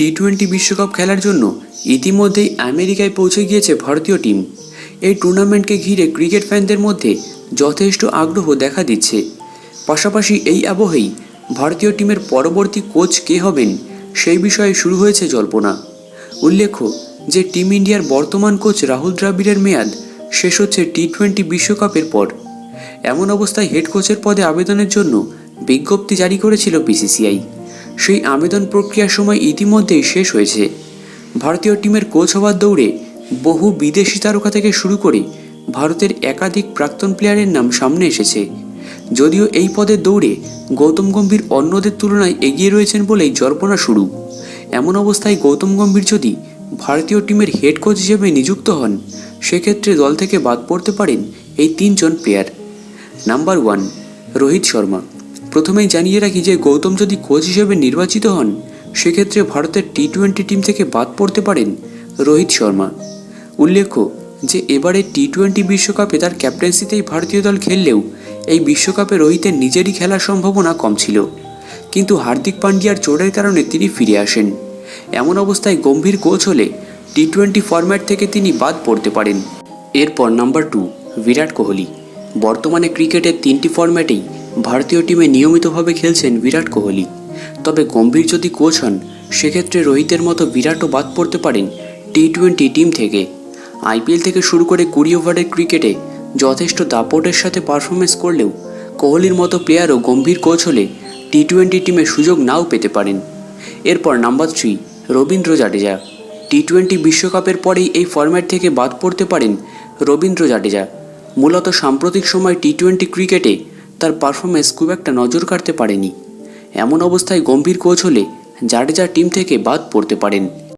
T twenty বিশ্বকাপ খেলার জন্য ইতিমধ্যেই আমেরিকায় পৌঁছে গিয়েছে ভারতীয় টিম। এই টুর্নামেন্টকে ঘিরে ক্রিকেট ফ্যানদের মধ্যে যথেষ্ট আগ্রহ দেখা দিচ্ছে। পাশাপাশি এই আবহেই ভারতীয় টিমের পরবর্তী কোচ কে হবেন সেই বিষয়ে শুরু হয়েছে জল্পনা। উল্লেখ্য যে টিম ইন্ডিয়ার বর্তমান কোচ রাহুল দ্রাবিড়ের মেয়াদ শেষ হচ্ছে টি টোয়েন্টি বিশ্বকাপের পর। এমন অবস্থায় হেড কোচের পদে আবেদনের জন্য বিজ্ঞপ্তি জারি করেছিল বিসিসিআই। সেই আবেদন প্রক্রিয়ার সময় ইতিমধ্যেই শেষ হয়েছে। ভারতীয় টিমের কোচ হওয়ার দৌড়ে বহু বিদেশি তারকা থেকে শুরু করে ভারতের একাধিক প্রাক্তন প্লেয়ারের নাম সামনে এসেছে। যদিও এই পদের দৌড়ে গৌতম গম্ভীর অন্যদের তুলনায় এগিয়ে রয়েছেন বলেই জল্পনা শুরু। এমন অবস্থায় গৌতম গম্ভীর যদি ভারতীয় টিমের হেড কোচ হিসেবে নিযুক্ত হন, সেক্ষেত্রে দল থেকে বাদ পড়তে পারেন এই তিনজন player. Number one, Rohit Sharma. প্রথমেই জানিয়ে রাখি যে গৌতম যদি কোচ হিসেবে নির্বাচিত হন, সেক্ষেত্রে ভারতের টি টোয়েন্টি টিম থেকে বাদ পড়তে পারেন রোহিত শর্মা। উল্লেখ্য যে এবারে টি টোয়েন্টি বিশ্বকাপে তার ক্যাপ্টেন্সিতেই ভারতীয় দল খেললেও এই বিশ্বকাপে রোহিতের নিজেরই খেলার সম্ভাবনা কম ছিল। কিন্তু হার্দিক পান্ডিয়ার চোটের কারণে তিনি ফিরে আসেন। এমন অবস্থায় গম্ভীর কোচ হলে টি টোয়েন্টি ফরম্যাট থেকে তিনি বাদ পড়তে পারেন। এরপর নাম্বার টু বিরাট কোহলি। বর্তমানে ক্রিকেটের তিনটি ফরম্যাটেই ভারতীয় টিমে নিয়মিতভাবে খেলছেন বিরাট কোহলি। তবে গম্ভীর যদি কোচ হন, সেক্ষেত্রে রোহিতের মতো বিরাটও বাদ পড়তে পারেন টি টোয়েন্টি টিম থেকে। আইপিএল থেকে শুরু করে কুড়ি ওভারের ক্রিকেটে যথেষ্ট দাপটের সাথে পারফরমেন্স করলেও কোহলির মতো প্লেয়ারও গম্ভীর কোচ হলে টি টোয়েন্টি টিমে সুযোগ নাও পেতে পারেন। এরপর number three, Ravindra Jadeja. T twenty বিশ্বকাপের পরেই এই ফরম্যাট থেকে বাদ পড়তে পারেন রবীন্দ্র জাডেজা। মূলত সাম্প্রতিক সময় টি টোয়েন্টি ক্রিকেটে তার পারফরমেন্স খুব একটা নজর কাটতে পারেনি। এমন অবস্থায় গম্ভীর কোচ হলে জাডেজা টিম থেকে বাদ পড়তে পারেন।